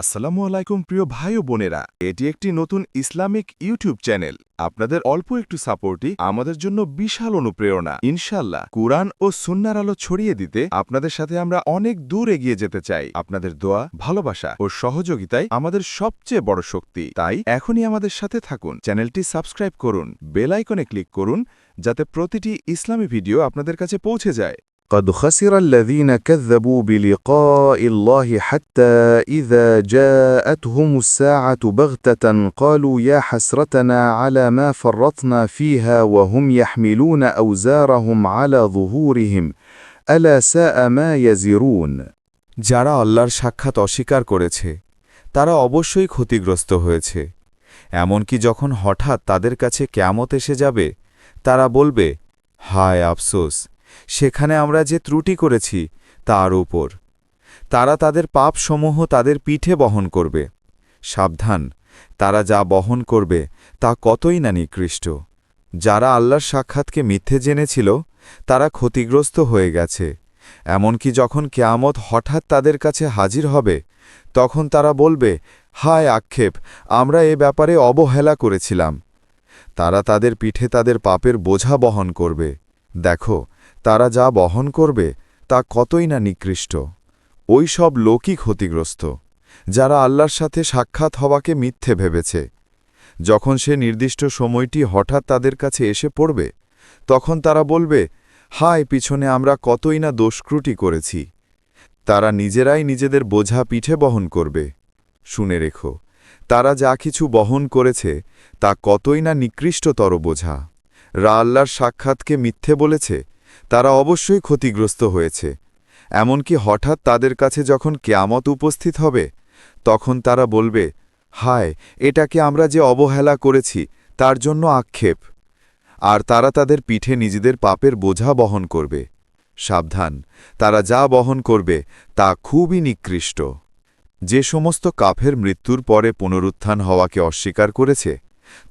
আসসালামু আলাইকুম প্রিয় ভাই ও বোনেরা, এটি একটি নতুন ইসলামিক ইউটিউব চ্যানেল। আপনাদের অল্প একটু সাপোর্টই আমাদের জন্য বিশাল অনুপ্রেরণা। ইনশাল্লাহ কুরআন ও সুন্নার আলো ছড়িয়ে দিতে আপনাদের সাথে আমরা অনেক দূর এগিয়ে যেতে চাই। আপনাদের দোয়া, ভালোবাসা ও সহযোগিতাই আমাদের সবচেয়ে বড় শক্তি। তাই এখনই আমাদের সাথে থাকুন। চ্যানেলটি সাবস্ক্রাইব করুন, বেল আইকনে ক্লিক করুন, যাতে প্রতিটি ইসলামী ভিডিও আপনাদের কাছে পৌঁছে যায়। قد خسر الذين كذبوا بلقاء الله حتى إذا جاءتهم الساعة بغتة قالوا يا حسرتنا على ما فرطنا فيها وهم يحملون أوزارهم على ظهورهم ألا ساء ما يزرون যারা আল্লাহর সাক্ষাৎ অস্বীকার করেছে তারা অবশ্যই ক্ষতিগ্রস্ত হয়েছে এমনকি যখন হঠাৎ তাদের কাছে ক্যামত এসে যাবে তারা বলবে হায় আফসোস সেখানে আমরা যে ত্রুটি করেছি, তার উপর। তারা তাদের পাপসমূহ তাদের পিঠে বহন করবে। সাবধান, তারা যা বহন করবে, তা কতই না নিকৃষ্ট। যারা আল্লাহর সাক্ষাৎকে মিথ্যে জেনেছিল, তারা ক্ষতিগ্রস্ত হয়ে গেছে। এমনকি যখন কেয়ামত হঠাৎ তাদের কাছে হাজির হবে, তখন তারা বলবে, হায় আক্ষেপ, আমরা এ ব্যাপারে অবহেলা করেছিলাম। তারা তাদের পিঠে তাদের পাপের বোঝা বহন করবে। দেখো তারা যা বহন করবে তা কতই না নিকৃষ্ট। ওই সব লোকই ক্ষতিগ্রস্ত, যারা আল্লাহর সাথে সাক্ষাৎ হওয়াকে মিথ্যে ভেবেছে। যখন সে নির্দিষ্ট সময়টি হঠাৎ তাদের কাছে এসে পড়বে, তখন তারা বলবে, হায়, পিছনে আমরা কতই না দোষক্রুটি করেছি। তারা নিজেরাই নিজেদের বোঝা পিঠে বহন করবে। শুনে রেখো, তারা যা কিছু বহন করেছে তা কতই না নিকৃষ্টতর বোঝা। রা আল্লাহর সাক্ষাৎকে মিথ্যে বলেছে তারা অবশ্যই ক্ষতিগ্রস্ত হয়েছে। এমনকি হঠাৎ তাদের কাছে যখন কেয়ামত উপস্থিত হবে, তখন তারা বলবে, হায়, এটাকে আমরা যে অবহেলা করেছি, তার জন্য আক্ষেপ। আর তারা তাদের পিঠে নিজেদের পাপের বোঝা বহন করবে। সাবধান, তারা যা বহন করবে, তা খুবই নিকৃষ্ট। যে সমস্ত কাফের মৃত্যুর পরে পুনরুত্থান হওয়াকে অস্বীকার করেছে,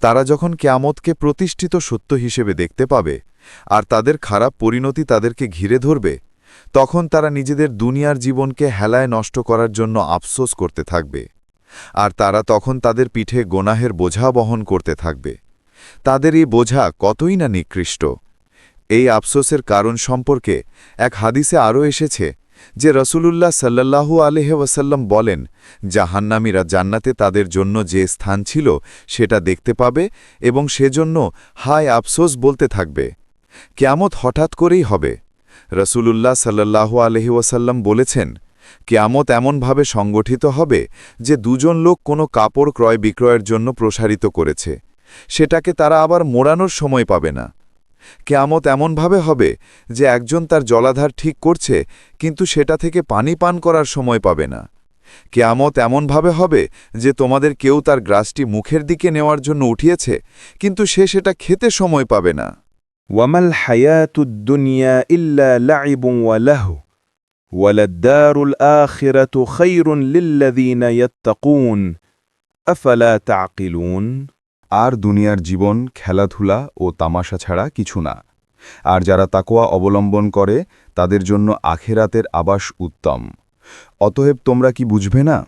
তারা যখন কেয়ামতকে প্রতিষ্ঠিত সত্য হিসেবে দেখতে পাবে আর তাদের খারাপ পরিণতি তাদেরকে ঘিরে ধরবে, তখন তারা নিজেদের দুনিয়ার জীবনকে হেলায় নষ্ট করার জন্য আফসোস করতে থাকবে। আর তারা তখন তাদের পিঠে গোনাহের বোঝা বহন করতে থাকবে। তাদের এই বোঝা কতই না নিকৃষ্ট। এই আফসোসের কারণ সম্পর্কে এক হাদিসে আরও এসেছে যে রসুলুল্লাহ সাল্লাল্লাহু আলহে ওয়াসাল্লাম বলেন, জাহান্নামীরা জান্নাতে তাদের জন্য যে স্থান ছিল সেটা দেখতে পাবে এবং সেজন্য হায় আফসোস বলতে থাকবে। কেয়ামত হঠাৎ করেই হবে। রসুলুল্লাহ সাল্লাল্লাহু আলহি ওয়াসাল্লাম বলেছেন, কেয়ামত এমনভাবে সংগঠিত হবে যে দুজন লোক কোনো কাপড় ক্রয় বিক্রয়ের জন্য প্রসারিত করেছে। সেটাকে তারা আবার মোড়ানোর সময় পাবে না। কেয়ামত এমনভাবে হবে যে একজন তার জলাধার ঠিক করছে, কিন্তু সেটা থেকে পানি পান করার সময় পাবে না। কেয়ামত এমনভাবে হবে যে তোমাদের কেউ তার গ্রাসটি মুখের দিকে নেওয়ার জন্য উঠিয়েছে, কিন্তু সে সেটা খেতে সময় পাবে না। ওয়ামাল হায়াতুদ্দুনিয়া ইল্লা লাইবুং ওয়ালাহ ওয়ালাদ্দারুল আখিরাতু খৈরুন লিল্লাদিনা ইয়াত্তাকুন আফালা তাকিলুন আর দুনিয়ার জীবন, খেলাধুলা ও তামাশা ছাড়া কিছু না। আর যারা তাকোয়া অবলম্বন করে, তাদের জন্য আখেরাতের আবাস উত্তম। অতএব তোমরা কি বুঝবে না?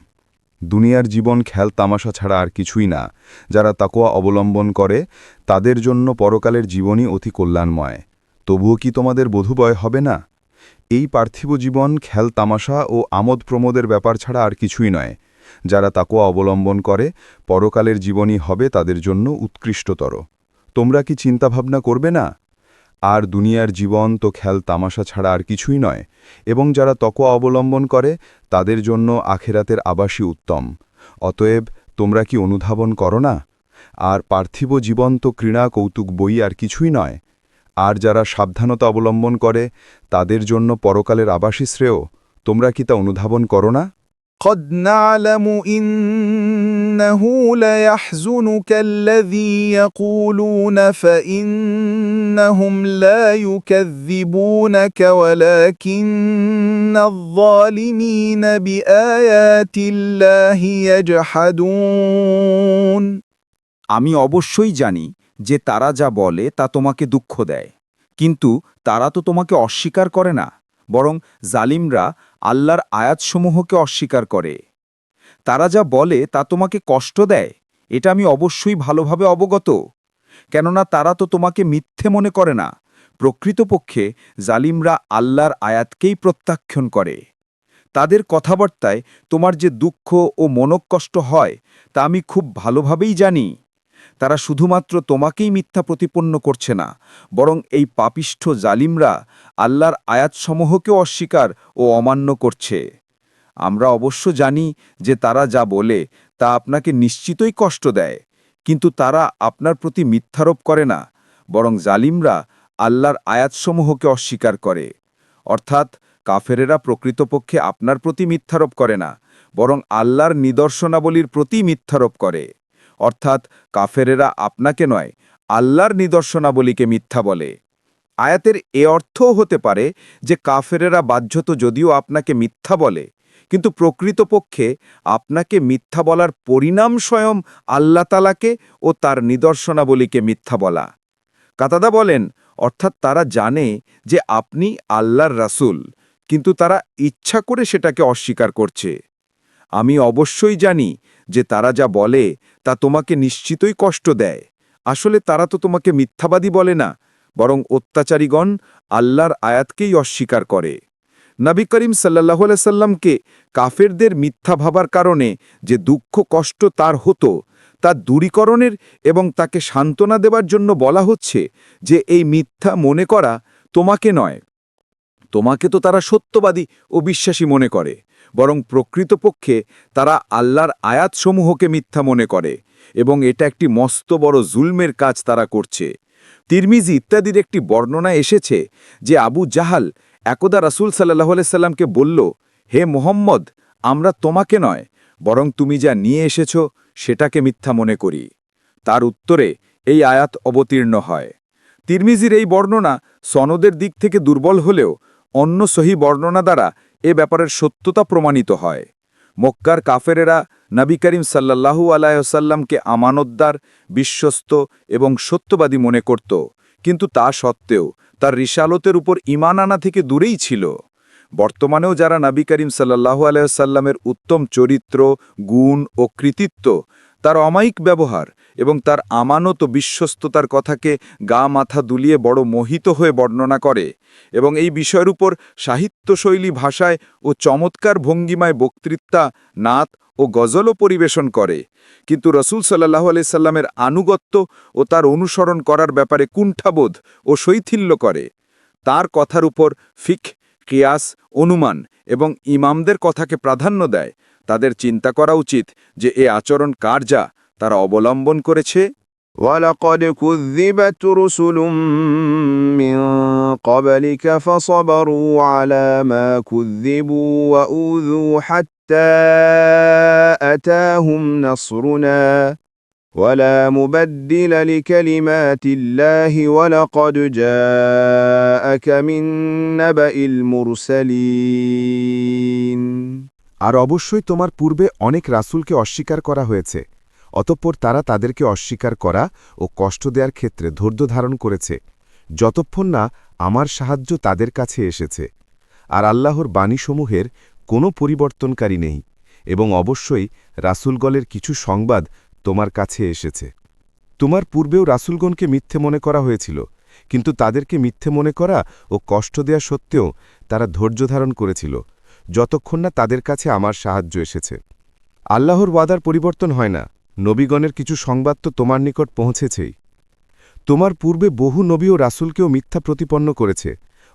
দুনিয়ার জীবন খেল তামাশা ছাড়া আর কিছুই না। যারা তাকোয়া অবলম্বন করে, তাদের জন্য পরকালের জীবনই অতি কল্যাণময়। তবুও কি তোমাদের বোধুবয় হবে না? এই পার্থিব জীবন, খেল তামাশা ও আমোদ প্রমোদের ব্যাপার ছাড়া আর কিছুই নয়। যারা তাকোয়া অবলম্বন করে, পরকালের জীবনই হবে তাদের জন্য উৎকৃষ্টতর। তোমরা কি চিন্তাভাবনা করবে না? আর দুনিয়ার জীবন তো খেল তামাশা ছাড়া আর কিছুই নয়, এবং যারা তকোয়া অবলম্বন করে, তাদের জন্য আখেরাতের আবাসী উত্তম। অতএব, তোমরা কি অনুধাবন করো না? আর পার্থিব জীবন তো ক্রীড়া, কৌতুক, বই আর কিছুই নয়। আর যারা সাবধানতা অবলম্বন করে, তাদের জন্য পরকালের আবাসী শ্রেয়। তোমরা কি তা অনুধাবন করো না? قد نعلم إنه ليحزنك الذي يقولون فإنهم لا يكذبونك ولكن الظالمين بآيات الله يجحدون আমি অবশ্যই জানি যে তারা যা বলে তা তোমাকে দুঃখ দেয় কিন্তু তারা তো তোমাকে অস্বীকার করে না বরং জালিমরা আল্লাহর আয়াতসমূহকে অস্বীকার করে। তারা যা বলে তা তোমাকে কষ্ট দেয়, এটা আমি অবশ্যই ভালোভাবে অবগত। কেননা তারা তো তোমাকে মিথ্যে মনে করে না। প্রকৃতপক্ষে জালিমরা আল্লাহর আয়াতকেই প্রত্যাখ্যান করে। তাদের কথাবার্তায় তোমার যে দুঃখ ও মনকষ্ট হয়, তা আমি খুব ভালোভাবেই জানি। তারা শুধুমাত্র তোমাকেই মিথ্যা প্রতিপন্ন করছে না, বরং এই পাপিষ্ঠ জালিমরা আল্লাহর আয়াতসমূহকেও অস্বীকার ও অমান্য করছে। আমরা অবশ্য জানি যে তারা যা বলে তা আপনাকে নিশ্চিতই কষ্ট দেয়, কিন্তু তারা আপনার প্রতি মিথ্যারোপ করে না, বরং জালিমরা আল্লাহর আয়াতসমূহকে অস্বীকার করে। অর্থাৎ কাফেরেরা প্রকৃতপক্ষে আপনার প্রতি মিথ্যারোপ করে না, বরং আল্লাহর নিদর্শনাবলীর প্রতি মিথ্যারোপ করে। অর্থাৎ কাফেরেরা আপনাকে নয়, আল্লাহর নিদর্শনাবলীকে মিথ্যা বলে। আয়াতের এ অর্থও হতে পারে যে কাফেরেরা বাধ্যত যদিও আপনাকে মিথ্যা বলে, কিন্তু প্রকৃতপক্ষে আপনাকে মিথ্যা বলার পরিণাম স্বয়ং আল্লাহ তালাকে ও তার নিদর্শনাবলীকে মিথ্যা বলা। কাতাদা বলেন, অর্থাৎ তারা জানে যে আপনি আল্লাহর রাসূল, কিন্তু তারা ইচ্ছা করে সেটাকে অস্বীকার করছে। আমি অবশ্যই জানি যে তারা যা বলে তা তোমাকে নিশ্চিতই কষ্ট দেয়। আসলে তারা তো তোমাকে মিথ্যাবাদী বলে না, বরং অত্যাচারীগণ আল্লাহর আয়াতকেই অস্বীকার করে। নবী করিম সাল্লাহ সাল্লামকে কাফেরদের মিথ্যা ভাবার কারণে যে দুঃখ কষ্ট তার হতো, তা দূরীকরণের এবং তাকে সান্ত্বনা দেবার জন্য বলা হচ্ছে যে এই মিথ্যা মনে করা তোমাকে নয়। তোমাকে তো তারা সত্যবাদী ও বিশ্বাসী মনে করে। বরং প্রকৃতপক্ষে তারা আল্লাহর আয়াতসমূহকে মিথ্যা মনে করে এবং এটা একটি মস্ত বড় জুলমের কাজ তারা করছে। তিরমিজি ইত্যাদির একটি বর্ণনা এসেছে যে আবু জাহাল একদা রাসূল সাল্লাহ সাল্লামকে বলল, হে মোহাম্মদ, আমরা তোমাকে নয়, বরং তুমি যা নিয়ে এসেছ সেটাকে মিথ্যা মনে করি। তার উত্তরে এই আয়াত অবতীর্ণ হয়। তিরমিজির এই বর্ণনা সনদের দিক থেকে দুর্বল হলেও অন্য সহি বর্ণনা দ্বারা এ ব্যাপারের সত্যতা প্রমাণিত হয়। মক্কার কাফেরেরা নবী করিম সাল্লাহু আলাইসাল্লামকে আমানতদার, বিশ্বস্ত এবং সত্যবাদী মনে করত। কিন্তু তা সত্ত্বেও তার রিসালতের উপর ইমান আনা থেকে দূরেই ছিল। বর্তমানেও যারা নবী করিম সাল্লাহু আলাইসাল্লামের উত্তম চরিত্র, গুণ ও কৃতিত্ব তার অমায়িক ব্যবহার এবং তার আমানত বিশ্বস্ততার কথাকে গা মাথা দুলিয়ে বড় মোহিত হয়ে বর্ণনা করে এবং এই বিষয়ের উপর সাহিত্যশৈলী ভাষায় ও চমৎকার ভঙ্গিমায় বক্তৃতা, নাত ও গজলও পরিবেশন করে। কিন্তু রসুল সাল্লাহ সাল্লামের আনুগত্য ও তার অনুসরণ করার ব্যাপারে কুণ্ঠাবোধ ও শৈথিল্য করে। তার কথার উপর ফিক কিয়াস, অনুমান এবং ইমামদের কথাকে প্রাধান্য দেয়। তাদের চিন্তা করা উচিত যে এ আচরণ কার যা তারা অবলম্বন করেছে ولقد كذبت رسل من قبلك فصبروا على ما كذبوا وأوذوا حتى أتاهم نصرنا ولا مبدل لكلمات الله ولقد جاءك من نبأ المرسلين আর অবশ্যই তোমার পূর্বে অনেক রাসূলকে অস্বীকার করা হয়েছে, অতঃপর তারা তাদেরকে অস্বীকার করা ও কষ্ট দেওয়ার ক্ষেত্রে ধৈর্য ধারণ করেছে, যতক্ষণ না আমার সাহায্য তাদের কাছে এসেছে। আর আল্লাহর বাণীসমূহের কোনো পরিবর্তনকারী নেই এবং অবশ্যই রাসূলগলের কিছু সংবাদ তোমার কাছে এসেছে। তোমার পূর্বেও রাসূলগণকে মিথ্যে মনে করা হয়েছিল, কিন্তু তাদেরকে মিথ্যে মনে করা ও কষ্ট দেয়া সত্ত্বেও তারা ধৈর্য ধারণ করেছিল। যতক্ষণ না তাদের কাছে আমার সাহায্য এসেছে। আল্লাহর ওয়াদার পরিবর্তন হয় না। নবীগণের কিছু সংবাদ তো তোমার নিকট পৌঁছেছেই। তোমার পূর্বে বহু নবী ও রাসূলকেও মিথ্যা প্রতিপন্ন করেছে,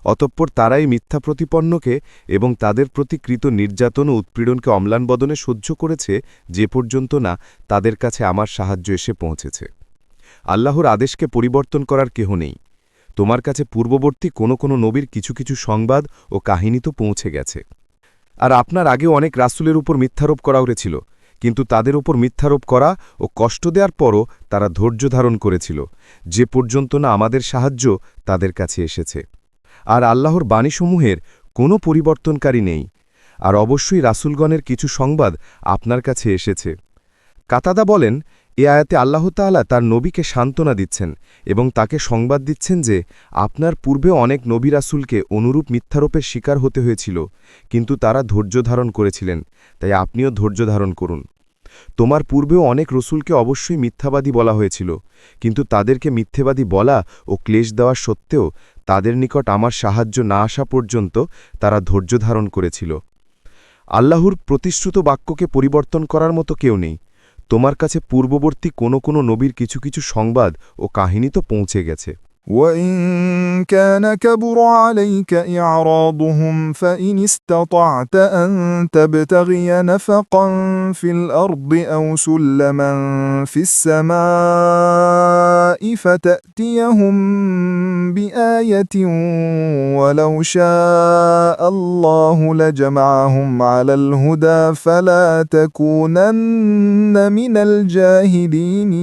অতঃপর তারাই মিথ্যা প্রতিপন্নকে এবং তাদের প্রতি কৃত নির্যাতন ও উৎপীড়নকে অম্লান বদনে সহ্য করেছে যে পর্যন্ত না তাদের কাছে আমার সাহায্য এসে পৌঁছেছে। আল্লাহর আদেশকে পরিবর্তন করার কেহ নেই। তোমার কাছে পূর্ববর্তী কোনো কোনো নবীর কিছু কিছু সংবাদ ও কাহিনী তো পৌঁছে গেছে। আর আপনার আগেও অনেক রাসুলের উপর মিথ্যারোপ করা হয়েছিল, কিন্তু তাদের উপর মিথ্যারোপ করা ও কষ্ট দেওয়ার পরও তারা ধৈর্য ধারণ করেছিল। যে পর্যন্ত না আমাদের সাহায্য তাদের কাছে এসেছে। আর আল্লাহর বাণীসমূহের কোনো পরিবর্তনকারী নেই। আর অবশ্যই রাসুলগণের কিছু সংবাদ আপনার কাছে এসেছে। কাতাদা বলেন, এ আয়াতে আল্লাহ তাআলা তার নবীকে সান্ত্বনা দিচ্ছেন এবং তাকে সংবাদ দিচ্ছেন যে আপনার পূর্বে অনেক নবী রাসূলকে অনুরূপ মিথ্যারোপের শিকার হতে হয়েছিল, কিন্তু তারা ধৈর্য ধারণ করেছিলেন, তাই আপনিও ধৈর্য ধারণ করুন। তোমার পূর্বেও অনেক রসুলকে অবশ্যই মিথ্যাবাদী বলা হয়েছিল, কিন্তু তাদেরকে মিথ্যেবাদী বলা ও ক্লেশ দেওয়া সত্ত্বেও তাদের নিকট আমার সাহায্য না আসা পর্যন্ত তারা ধৈর্য ধারণ করেছিল। আল্লাহর প্রতিশ্রুত বাক্যকে পরিবর্তন করার মতো কেউ নেই। তোমার কাছে পূর্ববর্তী কোনো কোনো নবীর কিছু কিছু সংবাদ ও কাহিনী তো পৌঁছে গেছে। وإن كان كبر عليك إعراضهم فإن استطعت أن تبتغي نفقا في الأرض أو سلما في السماء فتأتيهم بآية ولو شاء الله لجمعهم على الهدى فلا تكونن من الجاهلين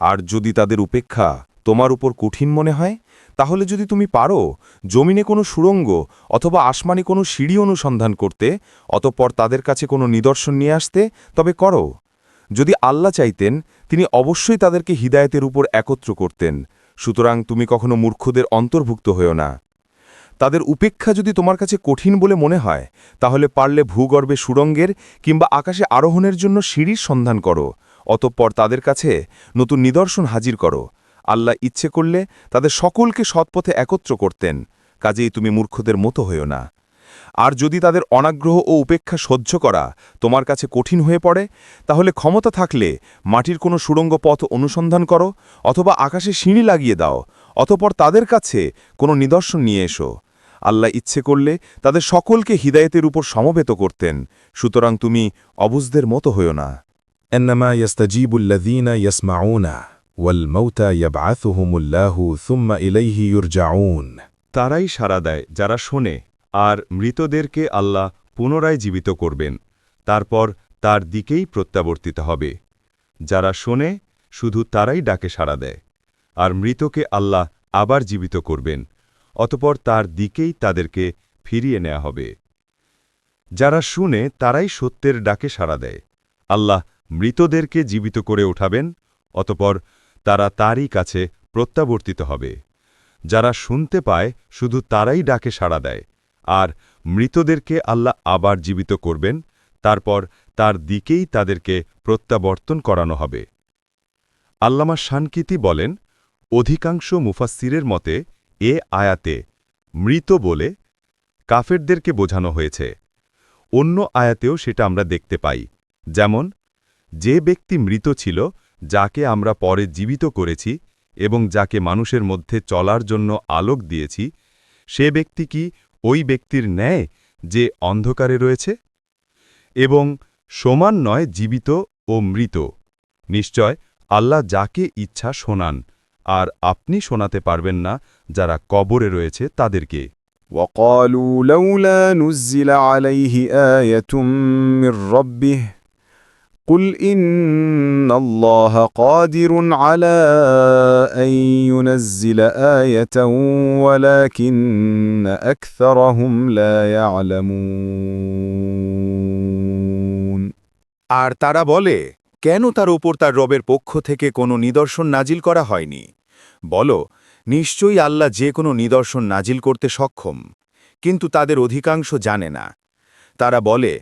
আর যদি তাদের উপেক্ষা তোমার উপর কঠিন মনে হয়? তাহলে যদি তুমি পারো, জমিনে কোনো সুড়ঙ্গ অথবা আসমানি কোনো সিঁড়ি অনুসন্ধান করতে, অতঃপর তাদের কাছে কোনো নিদর্শন নিয়ে আসতে, তবে করো। যদি আল্লাহ চাইতেন, তিনি অবশ্যই তাদেরকে হিদায়তের উপর একত্র করতেন। সুতরাং তুমি কখনো মূর্খদের অন্তর্ভুক্ত হয়েও না। তাদের উপেক্ষা যদি তোমার কাছে কঠিন বলে মনে হয়, তাহলে পারলে ভূগর্ভে সুড়ঙ্গের কিংবা আকাশে আরোহণের জন্য সিঁড়ির সন্ধান করো। অতঃপর তাদের কাছে নতুন নিদর্শন হাজির করো। আল্লাহ ইচ্ছে করলে তাদের সকলকে সৎপথে একত্র করতেন, কাজেই তুমি মূর্খদের মতো হইও না। আর যদি তাদের অনাগ্রহ ও উপেক্ষা সহ্য করা তোমার কাছে কঠিন হয়ে পড়ে, তাহলে ক্ষমতা থাকলে মাটির কোনো সুড়ঙ্গ পথ অনুসন্ধান করো অথবা আকাশে সিঁড়ি লাগিয়ে দাও, অতপর তাদের কাছে কোনো নিদর্শন নিয়ে এসো। আল্লাহ ইচ্ছে করলে তাদের সকলকে হৃদায়তের উপর সমবেত করতেন, সুতরাং তুমি অবুজদের মতো হইও না। এন্নামা ইয়াস্তাজিবুল্লাদিনা ইয়াসমাউনা। ওয়ালমৌতা ইয়াবাথুহুমুল্লাহু সুম্মা ইলাইহি ইউরজাউন তারাই সাড়া দেয় যারা শোনে, আর মৃতদেরকে আল্লাহ পুনরায় জীবিত করবেন। তারপর তার দিকেই প্রত্যাবর্তিত হবে। যারা শোনে, শুধু তারাই ডাকে সাড়া দেয়। আর মৃতকে আল্লাহ আবার জীবিত করবেন, অতপর তার দিকেই তাদেরকে ফিরিয়ে নেওয়া হবে। যারা শুনে, তারাই সত্যের ডাকে সাড়া দেয়। আল্লাহ মৃতদেরকে জীবিত করে ওঠাবেন, অতপর তারা তারই কাছে প্রত্যাবর্তিত হবে। যারা শুনতে পায়, শুধু তারাই ডাকে সাড়া দেয়। আর মৃতদেরকে আল্লাহ আবার জীবিত করবেন, তারপর তার দিকেই তাদেরকে প্রত্যাবর্তন করানো হবে। আল্লামা শানকিতি বলেন, অধিকাংশ মুফাসসিরের মতে, এ আয়াতে মৃত বলে কাফেরদেরকে বোঝানো হয়েছে। অন্য আয়াতেও সেটা আমরা দেখতে পাই। যেমন, যে ব্যক্তি মৃত ছিল যাকে আমরা পরে জীবিত করেছি এবং যাকে মানুষের মধ্যে চলার জন্য আলোক দিয়েছি সে ব্যক্তি কি ওই ব্যক্তির ন্যায় যে অন্ধকারে রয়েছে এবং সমান নয় জীবিত ও মৃত নিশ্চয় আল্লাহ যাকে ইচ্ছা শোনান আর আপনি শোনাতে পারবেন না যারা কবরে রয়েছে তাদেরকে وقالوا لولا نزل عليه آية من ربه قل إن الله قادر على أن ينزل آية ولكن أكثرهم لا يعلمون আর তারা বলে কেন তার উপর তার রবের পক্ষ থেকে কোনো নিদর্শন নাজিল করা হয়নি বলো নিশ্চয়ই আল্লাহ যে কোনো নিদর্শন নাজিল করতে সক্ষম কিন্তু তাদের অধিকাংশ জানে না তারা বলে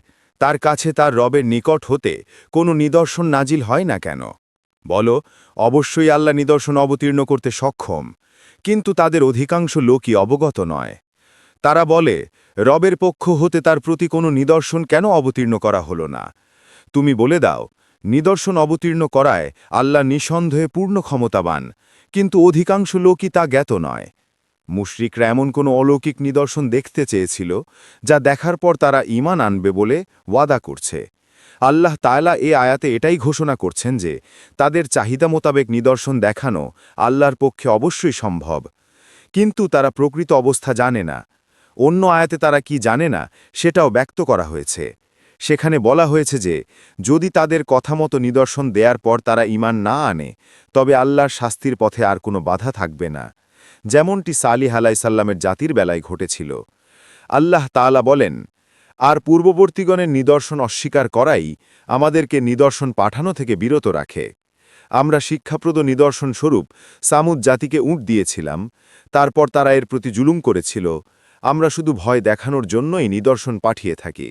তার কাছে তার রবের নিকট হতে কোনো নিদর্শন নাজিল হয় না কেন? বলো, অবশ্যই আল্লাহ নিদর্শন অবতীর্ণ করতে সক্ষম, কিন্তু তাদের অধিকাংশ লোকই অবগত নয়। তারা বলে, রবের পক্ষ হতে তার প্রতি কোনো নিদর্শন কেন অবতীর্ণ করা হলো না? তুমি বলে দাও, নিদর্শন অবতীর্ণ করায় আল্লাহ নিঃসন্দেহে পূর্ণ ক্ষমতাবান, কিন্তু অধিকাংশ লোকই তা জ্ঞাত নয়। মুশরিকরা এমন কোনো অলৌকিক নিদর্শন দেখতে চেয়েছিল, যা দেখার পর তারা ঈমান আনবে বলে ওয়াদা করছে। আল্লাহ তায়লা এ আয়াতে এটাই ঘোষণা করছেন যে, তাদের চাহিদা মোতাবেক নিদর্শন দেখানো আল্লাহর পক্ষে অবশ্যই সম্ভব। কিন্তু তারা প্রকৃত অবস্থা জানে না। অন্য আয়াতে তারা কি জানে না, সেটাও ব্যক্ত করা হয়েছে। সেখানে বলা হয়েছে যে, যদি তাদের কথা মতো নিদর্শন দেয়ার পর তারা ইমান না আনে, তবে আল্লাহর শাস্তির পথে আর কোনো বাধা থাকবে না। যেমনটি সালিহ আলাইসাল্লামের জাতির বেলায় ঘটেছিল। আল্লাহ তাআলা বলেন, আর পূর্ববর্তীগণের নিদর্শন অস্বীকার করাই আমাদেরকে নিদর্শন পাঠানো থেকে বিরত রাখে। আমরা শিক্ষাপ্রদ নিদর্শন স্বরূপ সামুদ জাতিকে উঁট দিয়েছিলাম, তারপর তারা এর প্রতি জুলুম করেছিল। আমরা শুধু ভয় দেখানোর জন্যই নিদর্শন পাঠিয়ে থাকি।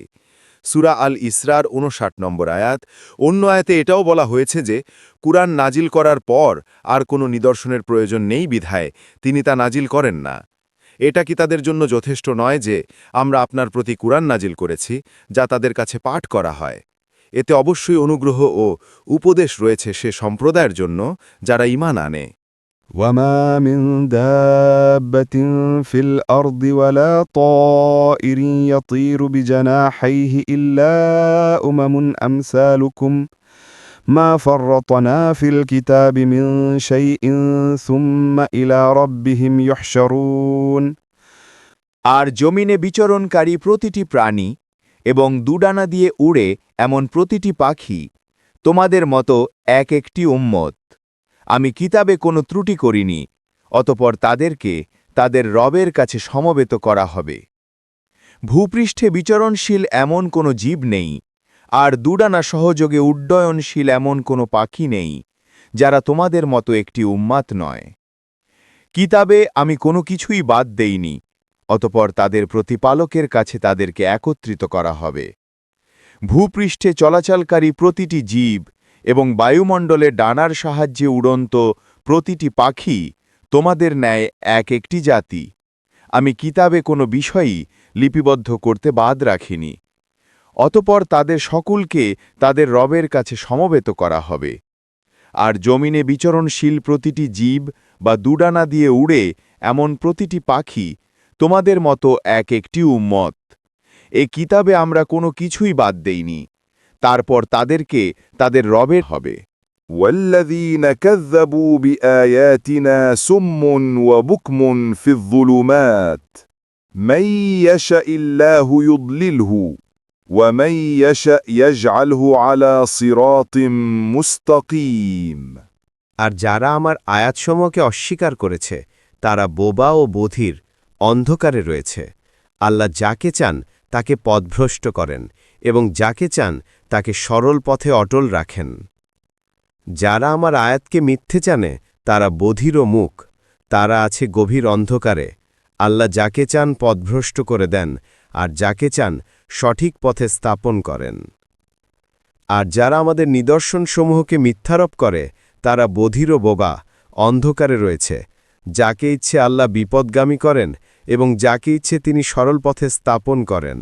সুরা আল ইসরার উনষাট নম্বর আয়াত। অন্য আয়াতে এটাও বলা হয়েছে যে, কুরআন নাজিল করার পর আর কোনো নিদর্শনের প্রয়োজন নেই বিধায়, তিনি তা নাজিল করেন না। এটা কি তাদের জন্য যথেষ্ট নয় যে, আমরা আপনার প্রতি কুরআন নাজিল করেছি, যা তাদের কাছে পাঠ করা হয়? এতে অবশ্যই অনুগ্রহ ও উপদেশ রয়েছে সে সম্প্রদায়ের জন্য, যারা ইমান আনে। وما من دابة في الأرض ولا طائر يطير بجناحيه إلا أمم أمثالكم ما فرطنا في الكتاب من شيء ثم إلى ربهم يحشرون আর জমিনে বিচরণকারী প্রতিটি প্রাণী এবং দুডানা দিয়ে উড়ে এমন প্রতিটি পাখি তোমাদের মতো এক একটি উম্মত আমি কিতাবে কোনো ত্রুটি করিনি, অতপর তাদেরকে তাদের রবের কাছে সমবেত করা হবে। ভূপৃষ্ঠে বিচরণশীল এমন কোনো জীব নেই, আর দুডানা সহযোগে উড্ডয়নশীল এমন কোনো পাখি নেই, যারা তোমাদের মতো একটি উম্মাত নয়। কিতাবে আমি কোনো কিছুই বাদ দেইনি, অতপর তাদের প্রতিপালকের কাছে তাদেরকে একত্রিত করা হবে। ভূপৃষ্ঠে চলাচলকারী প্রতিটি জীব এবং বায়ুমণ্ডলে ডানার সাহায্যে উড়ন্ত প্রতিটি পাখি তোমাদের ন্যায় এক একটি জাতি। আমি কিতাবে কোনো বিষয়ই লিপিবদ্ধ করতে বাদ রাখিনি। অতপর তাদের সকলকে তাদের রবের কাছে সমবেত করা হবে। আর জমিনে বিচরণশীল প্রতিটি জীব বা দুডানা দিয়ে উড়ে এমন প্রতিটি পাখি তোমাদের মতো এক একটি উম্মত। এ কিতাবে আমরা কোনো কিছুই বাদ দেইনি। তারপর তাদেরকে তাদের রবের হবে والذين كذبوا بآياتنا سم وبكم في الظلمات من يشاء الله يضلله ومن يشاء يجعله على صراط مستقيم আর যারা আমার আয়াতসমূহকে অস্বীকার করেছে তারা বোবা ও বধির অন্ধকারে রয়েছে আল্লাহ যাকে চান তাকে পথভ্রষ্ট করেন এবং যাকে চান তাকে সরল পথে অটল রাখেন। যারা আমার আয়াতকে মিথ্যে জানে, তারা বধির মুখ তারা আছে গভীর অন্ধকারে। আল্লাহ যাকে চান পথভ্রষ্ট করে দেন, আর যাকে চান সঠিক পথে স্থাপন করেন। আর যারা আমাদের নিদর্শনসমূহকে মিথ্যারোপ করে, তারা বধির বোবা, অন্ধকারে রয়েছে। যাকে ইচ্ছে আল্লাহ বিপদগামী করেন, এবং যাকে ইচ্ছে তিনি সরল পথে স্থাপন করেন।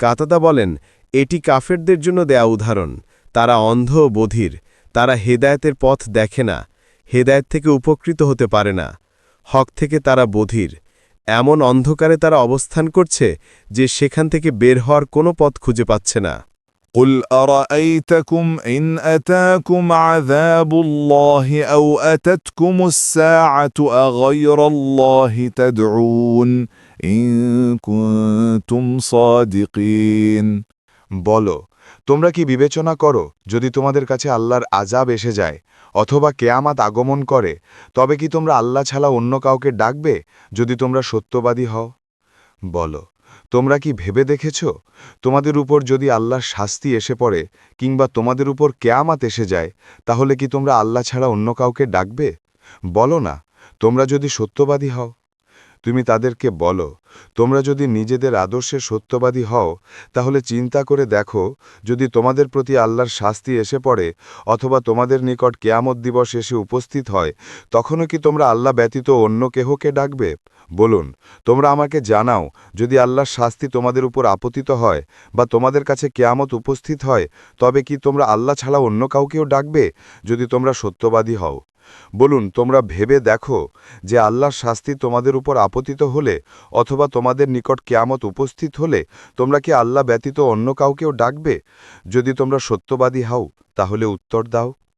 কাতাদা বলেন এটি কাফেরদের জন্য দেয়া উদাহরণ তারা অন্ধ ও বধির তারা হেদায়েতের পথ দেখে না হেদায়েত থেকে উপকৃত হতে পারে না হক থেকে তারা বধির এমন অন্ধকারে তারা অবস্থান করছে যে সেখান থেকে বের হওয়ার কোনো পথ খুঁজে পাচ্ছে না قل أرأيتكم إن أتاكم عذاب الله أو أتتكم الساعة أغير الله تدعون إن كنتم صادقين বলো, তোমরা কি বিবেচনা করো, যদি তোমাদের কাছে আল্লাহর আজাব এসে যায়, অথবা কেয়ামাত আগমন করে, তবে কি তোমরা আল্লাহ ছাড়া অন্য কাউকে ডাকবে, যদি তোমরা সত্যবাদী হও? বলো, তোমরা কি ভেবে দেখেছ, তোমাদের উপর যদি আল্লাহর শাস্তি এসে পড়ে, কিংবা তোমাদের উপর কেয়ামাত এসে যায়, তাহলে কি তোমরা আল্লাহ ছাড়া অন্য কাউকে ডাকবে? বলো না, তোমরা যদি সত্যবাদী হও। তুমি তাদেরকে বলো, তোমরা যদি নিজেদের আদর্শে সত্যবাদী হও, তাহলে চিন্তা করে দেখো, যদি তোমাদের প্রতি আল্লাহর শাস্তি এসে পড়ে, অথবা তোমাদের নিকট কেয়ামত দিবস এসে উপস্থিত হয়, তখনও কি তোমরা আল্লাহ ব্যতীত অন্য কেহকে ডাকবে? বলুন, তোমরা আমাকে জানাও, যদি আল্লাহর শাস্তি তোমাদের উপর আপতিত হয়, বা তোমাদের কাছে কেয়ামত উপস্থিত হয়, তবে কি তোমরা আল্লাহ ছাড়া অন্য কাউকেও ডাকবে, যদি তোমরা সত্যবাদী হও? বলুন, তোমরা ভেবে দেখো যে আল্লাহর শাস্তি তোমাদের উপর আপতিত হলে অথবা তোমাদের নিকট কেয়ামত উপস্থিত হলে তোমরা কি আল্লাহ ব্যতীত অন্য কাউকেও ডাকবে? যদি তোমরা সত্যবাদী হও, তাহলে উত্তর দাও।